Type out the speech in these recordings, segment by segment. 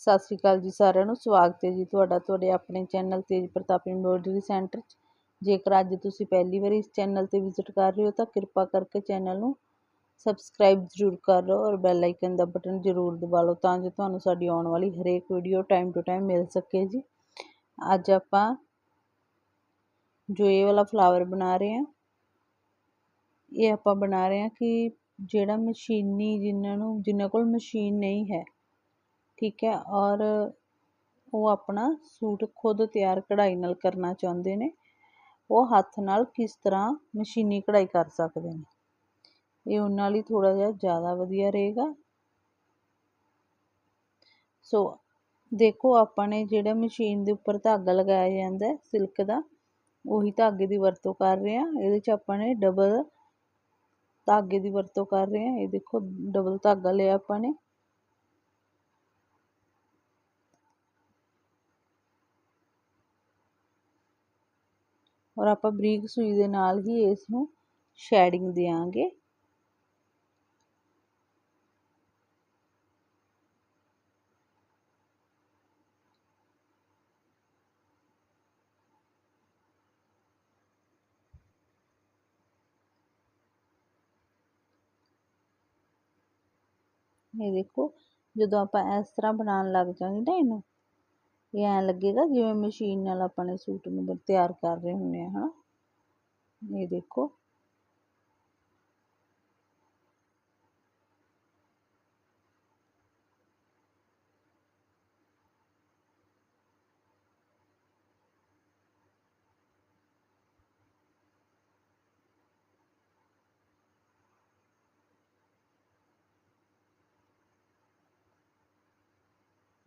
ਸਤਿ ਸ਼੍ਰੀ ਅਕਾਲ ਜੀ ਸਾਰਿਆਂ ਨੂੰ, ਸਵਾਗਤ ਹੈ ਜੀ ਤੁਹਾਡਾ ਤੁਹਾਡੇ ਆਪਣੇ ਚੈਨਲ ਤੇਜ ਪ੍ਰਤਾਪ ਐਮਬਰੋਇਡਰੀ ਸੈਂਟਰ 'ਚ। ਜੇਕਰ ਅੱਜ ਤੁਸੀਂ ਪਹਿਲੀ ਵਾਰ ਇਸ ਚੈਨਲ ਤੇ ਵਿਜ਼ਿਟ ਕਰ ਰਹੇ ਹੋ ਤਾਂ ਕਿਰਪਾ ਕਰਕੇ ਚੈਨਲ ਨੂੰ ਸਬਸਕ੍ਰਾਈਬ ਜ਼ਰੂਰ ਕਰ ਲਓ ਔਰ ਬੈਲ ਆਈਕਨ ਦਾ ਬਟਨ ਜ਼ਰੂਰ ਦਬਾ ਲਓ ਤਾਂ ਜੋ ਤੁਹਾਨੂੰ ਸਾਡੀ ਆਉਣ ਵਾਲੀ ਹਰੇਕ ਵੀਡੀਓ ਟਾਈਮ ਟੂ ਟਾਈਮ ਮਿਲ ਸਕੇ ਜੀ। ਅੱਜ ਆਪਾਂ ਜੋ ਇਹ ਵਾਲਾ ਫਲਾਵਰ ਬਣਾ ਰਹੇ ਹਾਂ, ਇਹ ਆਪਾਂ ਬਣਾ ਰਹੇ ਹਾਂ ਕਿ ਜਿਹੜਾ ਮਸ਼ੀਨੀ ਜਿਨ੍ਹਾਂ ਨੂੰ, ਜਿਨ੍ਹਾਂ ਕੋਲ ਮਸ਼ੀਨ ਨਹੀਂ ਹੈ ਠੀਕ ਹੈ, ਔਰ ਉਹ ਆਪਣਾ ਸੂਟ ਖੁਦ ਤਿਆਰ ਕਢਾਈ ਨਾਲ ਕਰਨਾ ਚਾਹੁੰਦੇ ਨੇ। ਉਹ ਹੱਥ ਨਾਲ ਕਿਸ ਤਰ੍ਹਾਂ ਮਸ਼ੀਨੀ ਕਢਾਈ ਕਰ ਸਕਦੇ ਨੇ। ਇਹ ਉਹਨਾਂ ਲਈ ਥੋੜ੍ਹਾ ਜਿਹਾ ਜ਼ਿਆਦਾ ਵਧੀਆ ਰਹੇਗਾ। ਸੋ ਦੇਖੋ ਆਪਾਂ ਨੇ ਜਿਹੜਾ ਮਸ਼ੀਨ ਦੇ ਉੱਪਰ ਧਾਗਾ ਲਗਾਇਆ ਜਾਂਦਾ ਸਿਲਕ ਦਾ, ਉਹੀ ਧਾਗੇ ਦੀ ਵਰਤੋਂ ਕਰ ਰਹੇ ਹਾਂ। ਇਹਦੇ 'ਚ ਆਪਾਂ ਨੇ ਡਬਲ ਧਾਗੇ ਦੀ ਵਰਤੋਂ ਕਰ ਰਹੇ ਹਾਂ। ਇਹ ਦੇਖੋ ਡਬਲ ਧਾਗਾ ਲਿਆ ਆਪਾਂ ਨੇ। ਔਰ ਆਪਾਂ ਬਰੀਕ ਸੂਈ ਦੇ ਨਾਲ ਹੀ ਇਸ ਨੂੰ ਸ਼ੈਡਿੰਗ ਦੇਾਂਗੇ ਇਹ ਦੇਖੋ, ਜਦੋਂ ਆਪਾਂ ਇਸ ਤਰ੍ਹਾਂ ਬਣਾਉਣ ਲੱਗ ਜਾਵਾਂਗੇ ਨਾ ਇਹਨੂੰ ਇਹ ਐਂ ਲੱਗੇਗਾ ਜਿਵੇਂ ਮਸ਼ੀਨ ਨਾਲ ਆਪਾਂ ਨੇ ਸੂਟ ਨੂੰ ਤਿਆਰ ਕਰ ਰਹੇ ਹੁੰਦੇ ਹਾਂ ਹੈ ਨਾ ਇਹ ਦੇਖੋ।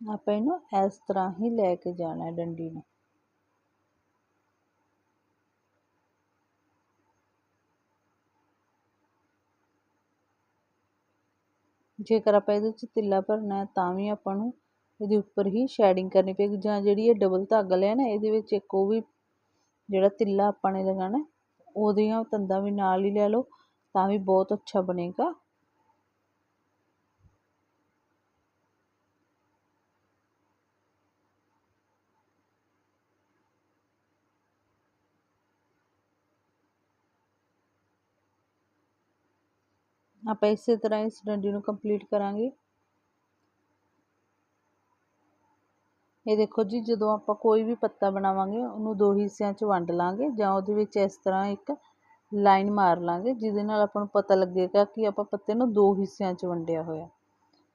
ਆਪਾਂ ਇਹਨੂੰ ਇਸ ਤਰ੍ਹਾਂ ਹੀ ਲੈ ਕੇ ਜਾਣਾ ਡੰਡੀ ਨੂੰ। ਜੇਕਰ ਆਪਾਂ ਇਹਦੇ ਵਿੱਚ ਤਿੱਲਾ ਭਰਨਾ ਹੈ, ਤਾਂ ਵੀ ਆਪਾਂ ਨੂੰ ਇਹਦੇ ਉੱਪਰ ਹੀ ਸ਼ੈਡਿੰਗ ਕਰਨੀ ਪਏਗੀ, ਜਾਂ ਜਿਹੜੀ ਇਹ ਡਬਲ ਧਾਗਾ ਲਿਆ ਨਾ, ਇਹਦੇ ਵਿੱਚ ਇੱਕ ਉਹ ਵੀ ਜਿਹੜਾ ਤਿੱਲਾ ਆਪਾਂ ਨੇ ਲਗਾਉਣਾ ਉਹਦੀਆਂ ਤੰਦਾਂ ਵੀ ਨਾਲ ਹੀ ਲੈ ਲਓ, ਤਾਂ ਵੀ ਬਹੁਤ ਅੱਛਾ ਬਣੇਗਾ। ਆਪਾਂ ਇਸੇ ਤਰ੍ਹਾਂ ਇਸ ਡੰਡੀ ਨੂੰ ਕੰਪਲੀਟ ਕਰਾਂਗੇ। ਇਹ ਦੇਖੋ ਜੀ, ਜਦੋਂ ਆਪਾਂ ਕੋਈ ਵੀ ਪੱਤਾ ਬਣਾਵਾਂਗੇ, ਉਹਨੂੰ ਦੋ ਹਿੱਸਿਆਂ 'ਚ ਵੰਡ ਲਾਂਗੇ ਜਾਂ ਉਹਦੇ ਵਿੱਚ ਇਸ ਤਰ੍ਹਾਂ ਇੱਕ ਲਾਈਨ ਮਾਰ ਲਾਂਗੇ, ਜਿਹਦੇ ਨਾਲ ਆਪਾਂ ਨੂੰ ਪਤਾ ਲੱਗੇਗਾ ਕਿ ਆਪਾਂ ਪੱਤੇ ਨੂੰ ਦੋ ਹਿੱਸਿਆਂ 'ਚ ਵੰਡਿਆ ਹੋਇਆ।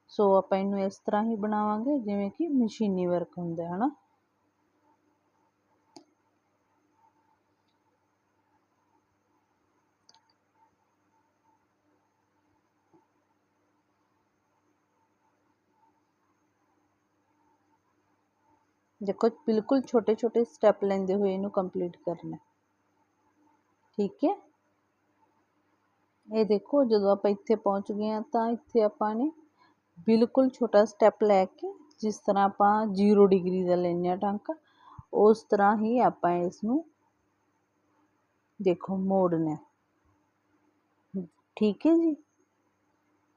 ਸੋ ਆਪਾਂ ਇਹਨੂੰ ਇਸ ਤਰ੍ਹਾਂ ਹੀ ਬਣਾਵਾਂਗੇ, ਜਿਵੇਂ ਕਿ ਮਸ਼ੀਨੀ ਵਰਕ ਹੁੰਦਾ ਹੈ ਨਾ ਦੇਖੋ, ਬਿਲਕੁਲ ਛੋਟੇ ਛੋਟੇ ਸਟੈਪ ਲੈਂਦੇ ਹੋਏ ਇਹਨੂੰ ਕੰਪਲੀਟ ਕਰਨਾ ਠੀਕ ਹੈ? ਇਹ ਦੇਖੋ, ਜਦੋਂ ਆਪਾਂ ਇੱਥੇ ਪਹੁੰਚ ਗਏ ਆ ਤਾਂ ਇੱਥੇ ਆਪਾਂ ਨੇ ਬਿਲਕੁਲ ਛੋਟਾ ਸਟੈਪ ਲੈ ਕੇ ਜਿਸ ਤਰ੍ਹਾਂ ਆਪਾਂ 0 ਡਿਗਰੀ ਦਾ ਲੈਂਦੇ ਆ ਟਾਂਕਾ, ਉਸ ਤਰ੍ਹਾਂ ਹੀ ਆਪਾਂ ਇਸ ਨੂੰ ਦੇਖੋ, ਮੋੜਨਾ ਠੀਕ ਹੈ ਜੀ?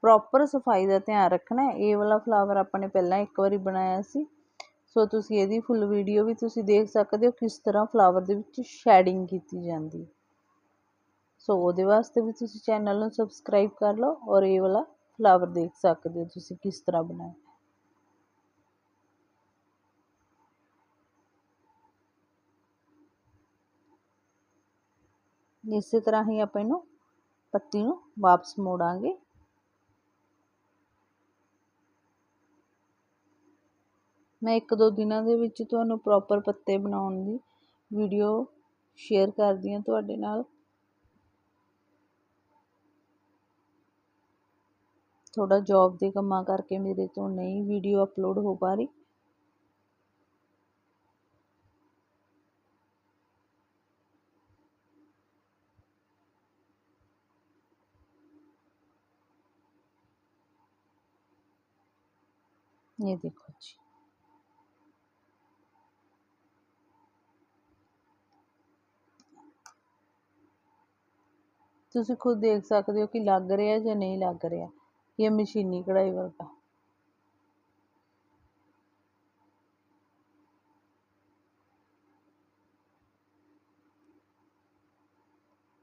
ਪ੍ਰੋਪਰ ਸਫ਼ਾਈ ਦਾ ਧਿਆਨ ਰੱਖਣਾ ਇਹ ਵਾਲਾ ਫਲਾਵਰ ਆਪਾਂ ਨੇ ਪਹਿਲਾਂ ਇੱਕ ਵਾਰੀ ਬਣਾਇਆ ਸੀ। ਸੋ ਤੁਸੀਂ ਇਹਦੀ ਫੁੱਲ ਵੀਡੀਓ ਵੀ ਤੁਸੀਂ ਦੇਖ ਸਕਦੇ ਹੋ ਕਿਸ ਤਰ੍ਹਾਂ ਫਲਾਵਰ ਦੇ ਵਿੱਚ ਸ਼ੈਡਿੰਗ ਕੀਤੀ ਜਾਂਦੀ ਸੋ ਉਹਦੇ ਵਾਸਤੇ ਵੀ ਤੁਸੀਂ ਚੈਨਲ ਨੂੰ ਸਬਸਕ੍ਰਾਈਬ ਕਰ ਲਓ ਔਰ ਇਹ ਵਾਲਾ ਫਲਾਵਰ ਦੇਖ ਸਕਦੇ ਹੋ ਤੁਸੀਂ ਕਿਸ ਤਰ੍ਹਾਂ ਬਣਾਇਆ। ਇਸੇ ਤਰ੍ਹਾਂ ਹੀ ਆਪਾਂ ਇਹਨੂੰ ਪੱਤੀ ਨੂੰ ਵਾਪਸ ਮੋੜਾਂਗੇ। ਮੈਂ ਇੱਕ ਦੋ ਦਿਨਾਂ ਦੇ ਵਿੱਚ ਤੁਹਾਨੂੰ ਪ੍ਰੋਪਰ ਪੱਤੇ ਬਣਾਉਣ ਦੀ ਵੀਡੀਓ ਸ਼ੇਅਰ ਕਰਦੀ ਹਾਂ ਤੁਹਾਡੇ ਨਾਲ ਥੋੜਾ ਜੌਬ ਦੇ ਕੰਮਾਂ ਕਰਕੇ ਮੇਰੇ ਤੋਂ ਨਹੀਂ ਵੀਡੀਓ ਅਪਲੋਡ ਹੋ ਪਾ ਰਹੀ ये देखो ਤੁਸੀਂ ਖੁਦ ਦੇਖ ਸਕਦੇ ਹੋ ਕਿ ਲੱਗ ਰਿਹਾ ਜਾਂ ਨਹੀਂ ਲੱਗ ਰਿਹਾ ਇਹ ਮਸ਼ੀਨੀ ਕਢਾਈ ਵਰਗਾ।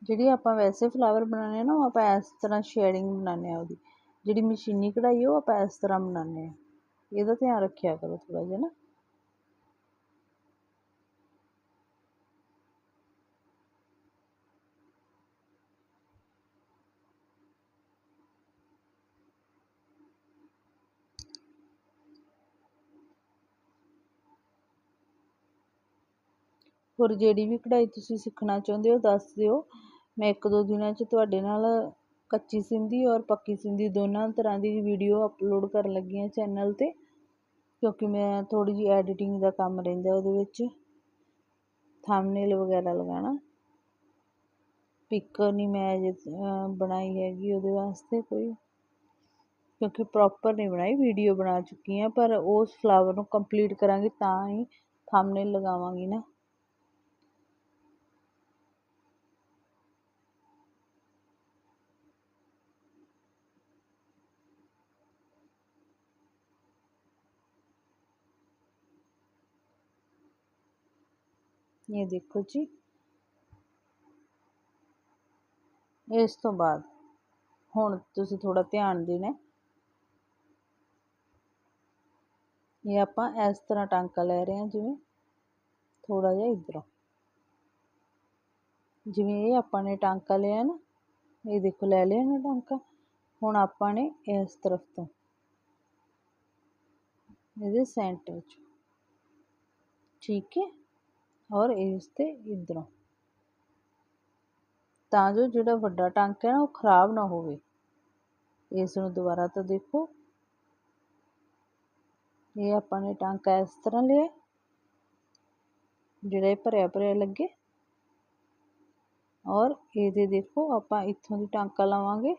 ਜਿਹੜੀ ਆਪਾਂ ਵੈਸੇ ਫਲਾਵਰ ਬਣਾਉਂਦੇ ਆ ਨਾ, ਉਹ ਆਪਾਂ ਇਸ ਤਰ੍ਹਾਂ ਸ਼ੇਡਿੰਗ ਬਣਾਉਂਦੇ ਆ ਉਹਦੀ। ਜਿਹੜੀ ਮਸ਼ੀਨੀ ਕਢਾਈ, ਉਹ ਆਪਾਂ ਇਸ ਤਰ੍ਹਾਂ ਬਣਾਉਂਦੇ ਆ ਇਹਦਾ ਧਿਆਨ ਰੱਖਿਆ ਕਰੋ ਥੋੜਾ ਜਿਹਾ ਨਾ। ਹੋਰ ਜਿਹੜੀ ਵੀ ਕਢਾਈ ਤੁਸੀਂ ਸਿੱਖਣਾ ਚਾਹੁੰਦੇ ਹੋ, ਦੱਸ ਦਿਓ। ਮੈਂ ਇੱਕ ਦੋ ਦਿਨਾਂ 'ਚ ਤੁਹਾਡੇ ਨਾਲ ਕੱਚੀ ਸਿੰਧੀ ਔਰ ਪੱਕੀ ਸਿੰਧੀ ਦੋਨਾਂ ਤਰ੍ਹਾਂ ਦੀ ਵੀਡੀਓ ਅਪਲੋਡ ਕਰਨ ਲੱਗੀ ਹਾਂ ਚੈਨਲ 'ਤੇ, ਕਿਉਂਕਿ ਮੈਂ ਥੋੜ੍ਹੀ ਜਿਹੀ ਐਡੀਟਿੰਗ ਦਾ ਕੰਮ ਰਹਿੰਦਾ ਉਹਦੇ ਵਿੱਚ। ਥੰਬਨੇਲ ਵਗੈਰਾ ਲਗਾਉਣਾ। ਪਿਕ ਨਹੀਂ ਮੈਂ ਅਜੇ ਬਣਾਈ ਹੈਗੀ ਉਹਦੇ ਵਾਸਤੇ ਕੋਈ। ਕਿਉਂਕਿ ਪ੍ਰੋਪਰ ਨਹੀਂ ਬਣਾਈ ਵੀਡੀਓ ਬਣਾ ਚੁੱਕੀ ਹਾਂ, ਪਰ ਉਸ ਫਲਾਵਰ ਨੂੰ ਕੰਪਲੀਟ ਕਰਾਂਗੀ ਤਾਂ ਹੀ ਥੰਬਨੇਲ ਲਗਾਵਾਂਗੀ ਨਾ। ਇਹ ਦੇਖੋ ਜੀ ਇਸ ਤੋਂ ਬਾਅਦ ਹੁਣ ਤੁਸੀਂ ਥੋੜਾ ਧਿਆਨ ਦੇਣਾ ਇਹ ਆਪਾਂ ਇਸ ਤਰ੍ਹਾਂ ਟਾਂਕਾ ਲੈ ਰਹੇ ਹਾਂ ਜਿਵੇਂ ਥੋੜਾ ਜਿਹਾ ਇਧਰੋਂ ਜਿਵੇਂ ਇਹ ਆਪਾਂ ਨੇ ਟਾਂਕਾ ਲਿਆ ਨਾ ਇਹ ਦੇਖੋ ਲੈ ਲਿਆ ਨਾ ਟਾਂਕਾ ਹੁਣ ਆਪਾਂ ਨੇ ਇਸ ਤਰਫ ਤੋਂ ਇਹਦੇ ਸੈਂਟਰ 'ਚ ਠੀਕ ਹੈ ਔਰ ਇਸ ਤੇ ਇਧਰੋਂ ਤਾਂ ਜੋ ਜਿਹੜਾ ਵੱਡਾ ਟਾਂਕਾ ਹੈ ਨਾ, ਉਹ ਖਰਾਬ ਨਾ ਹੋਵੇ। ਇਸ ਨੂੰ ਦੁਬਾਰਾ ਤੋਂ ਦੇਖੋ। ਇਹ ਆਪਾਂ ਨੇ ਟਾਂਕਾ ਇਸ ਤਰ੍ਹਾਂ ਲਿਆ। ਜਿਹੜਾ ਇਹ ਭਰਿਆ ਭਰਿਆ ਲੱਗੇ। ਔਰ ਇਹਦੇ ਦੇਖੋ, ਆਪਾਂ ਇੱਥੋਂ ਦੀ ਟਾਂਕਾ ਲਾਵਾਂਗੇ।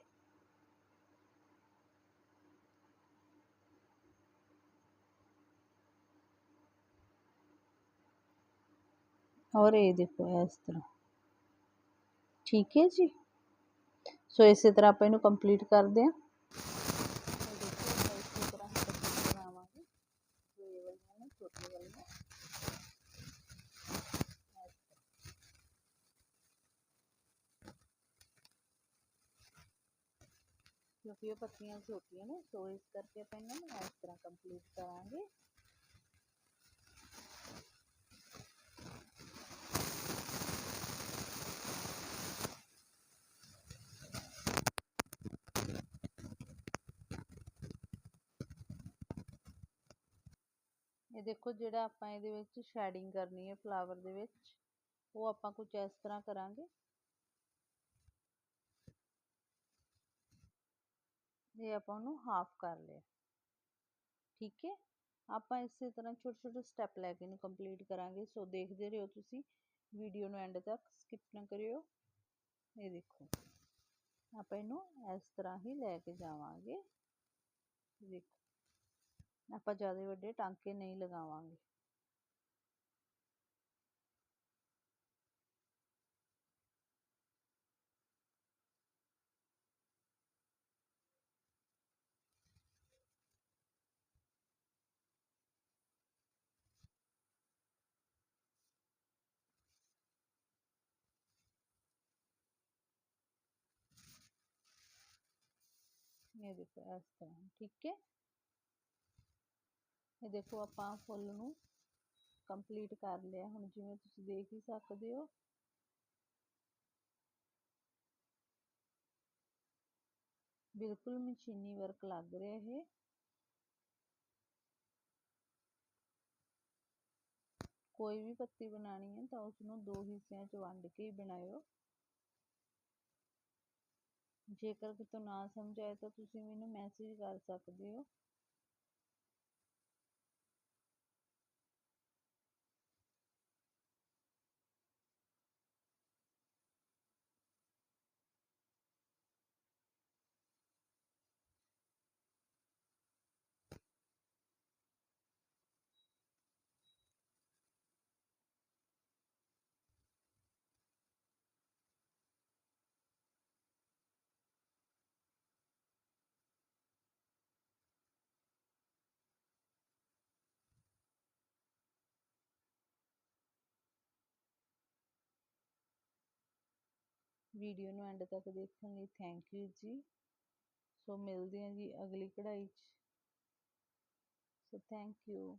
ਔਰ ਇਹ ਦੇਖੋ ਇਸ ਤਰ੍ਹਾਂ ਠੀਕ ਹੈ ਜੀ ਸੋ ਇਸੇ ਤਰ੍ਹਾਂ ਆਪਾਂ ਇਹਨੂੰ ਕੰਪਲੀਟ ਕਰਦੇ ਹਾਂ ਕਿਉਂਕਿ ਇਹ ਪੱਤੀਆਂ ਛੋਟੀਆਂ ਨੇ ਸੋ ਇਸ ਕਰਕੇ ਆਪਾਂ ਇਹਨਾਂ ਨੂੰ ਇਸ ਤਰ੍ਹਾਂ ਕੰਪਲੀਟ ਕਰਾਂਗੇ ਇਹ ਦੇਖੋ ਜਿਹੜਾ ਆਪਾਂ ਇਹਦੇ ਵਿੱਚ ਸ਼ੈਡਿੰਗ ਕਰਨੀ ਹੈ ਫਲਾਵਰ ਦੇ ਵਿੱਚ, ਉਹ ਆਪਾਂ ਕੁਝ ਇਸ ਤਰ੍ਹਾਂ ਕਰਾਂਗੇ। ਇਹ ਆਪਾਂ ਉਹਨੂੰ ਹਾਫ ਕਰ ਲਿਆ। ਠੀਕ ਹੈ? ਆਪਾਂ ਇਸੇ ਤਰ੍ਹਾਂ ਛੋਟੇ ਛੋਟੇ ਸਟੈਪ ਲੈ ਕੇ ਇਹਨੂੰ ਕੰਪਲੀਟ ਕਰਾਂਗੇ। ਸੋ ਦੇਖਦੇ ਰਹੋ ਤੁਸੀਂ। ਵੀਡੀਓ ਨੂੰ ਐਂਡ ਤੱਕ ਸਕਿਪ ਨਾ ਕਰਿਓ। ਇਹ ਦੇਖੋ। ਆਪਾਂ ਇਹਨੂੰ ਇਸ ਤਰ੍ਹਾਂ ਹੀ ਲੈ ਕੇ ਜਾਵਾਂਗੇ। ਦੇਖੋ। ਆਪਾਂ ਜ਼ਿਆਦਾ ਵੱਡੇ ਟਾਂਕੇ ਨਹੀਂ ਲਗਾਵਾਂਗੇ। ਇਹ ਦੇਖੋ ਇਸ ਤਰ੍ਹਾਂ ਠੀਕ ਹੈ? ਇਹ ਦੇਖੋ ਆਪਾਂ ਫੁੱਲ ਨੂੰ ਕੰਪਲੀਟ ਕਰ ਲਿਆ। ਹੁਣ ਜਿਵੇਂ ਤੁਸੀਂ ਦੇਖ ਹੀ ਸਕਦੇ ਹੋ। ਬਿਲਕੁਲ ਮਸ਼ੀਨੀ ਵਰਕ ਲੱਗ ਰਿਹਾ ਇਹ। ਕੋਈ ਵੀ ਪੱਤੀ ਬਣਾਣੀ ਹੈ ਤਾਂ ਉਸ ਨੂੰ ਦੋ ਹਿੱਸਿਆਂ 'ਚ ਵੰਡ ਕੇ ਹੀ ਬਣਾਇਓ। ਜੇਕਰ ਕਿਤੋਂ ਨਾ ਸਮਝ ਆਏ ਤਾਂ ਤੁਸੀਂ ਮੈਨੂੰ ਮੈਸੇਜ ਕਰ ਸਕਦੇ ਹੋ। ਵੀਡੀਓ ਨੂੰ ਐਂਡ ਤੱਕ ਦੇਖਣ ਲਈ ਥੈਂਕ ਯੂ ਜੀ। ਸੋ ਮਿਲਦੇ ਹਾਂ ਜੀ ਅਗਲੀ ਕਢਾਈ 'ਚ। So thank you